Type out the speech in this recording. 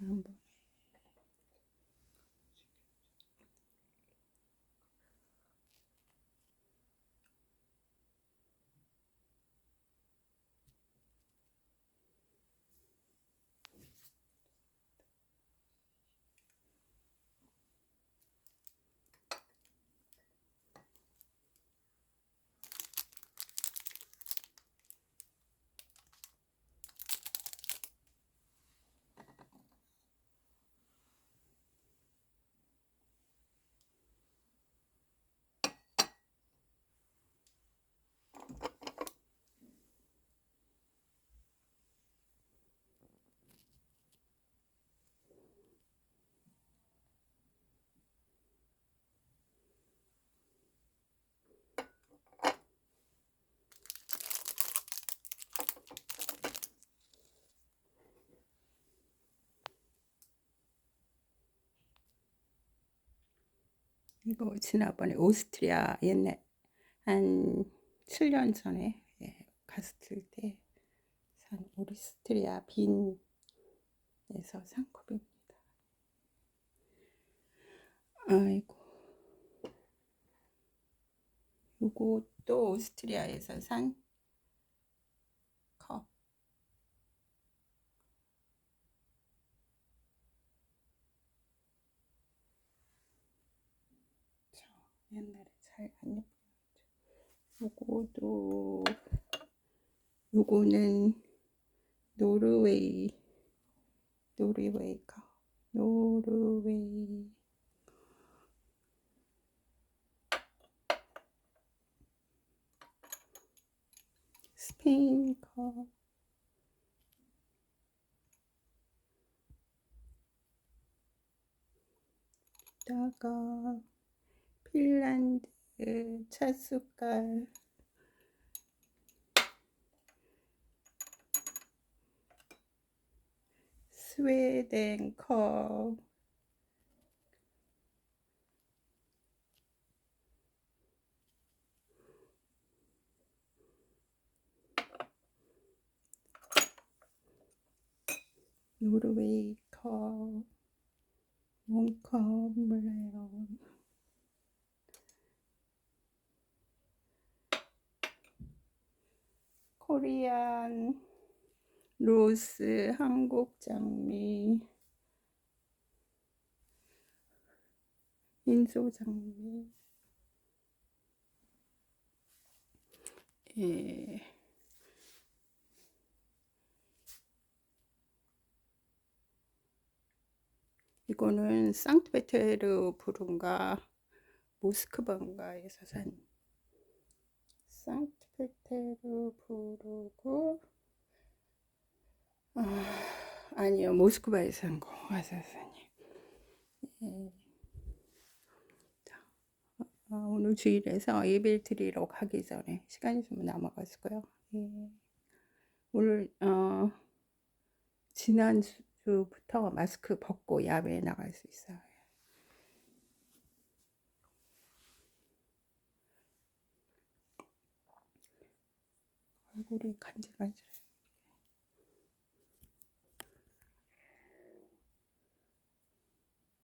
한 이거 지난번에 오스트리아 옛날 한 7년 전에 예, 갔을 때 산 오스트리아 빈에서 산 컵입니다. 아이고 요것도 오스트리아에서 산 컵. 저 옛날에 잘 안 예쁘죠. 요거도 요거는 노르웨이 노르웨이가 노르웨이 스페인 거 다가 핀란드 찻숟갈. 스웨덴 컵. 노르웨이 컵. 몬컵 몰라요 코리안 로스 한국 장미 인조 장미 예. 이거는 상트페테르부르인가 모스크바인가에서 산 상트페테르 부르고 아, 아니요 모스크바에서 산거 아사사님 예. 자, 어, 오늘 주일에서 예배를 드리러 가기 전에 시간이 좀 남아가지고요 예. 오늘 어, 지난 주부터 마스크 벗고 야외에 나갈 수 있어요. 얼굴이 간질간질해.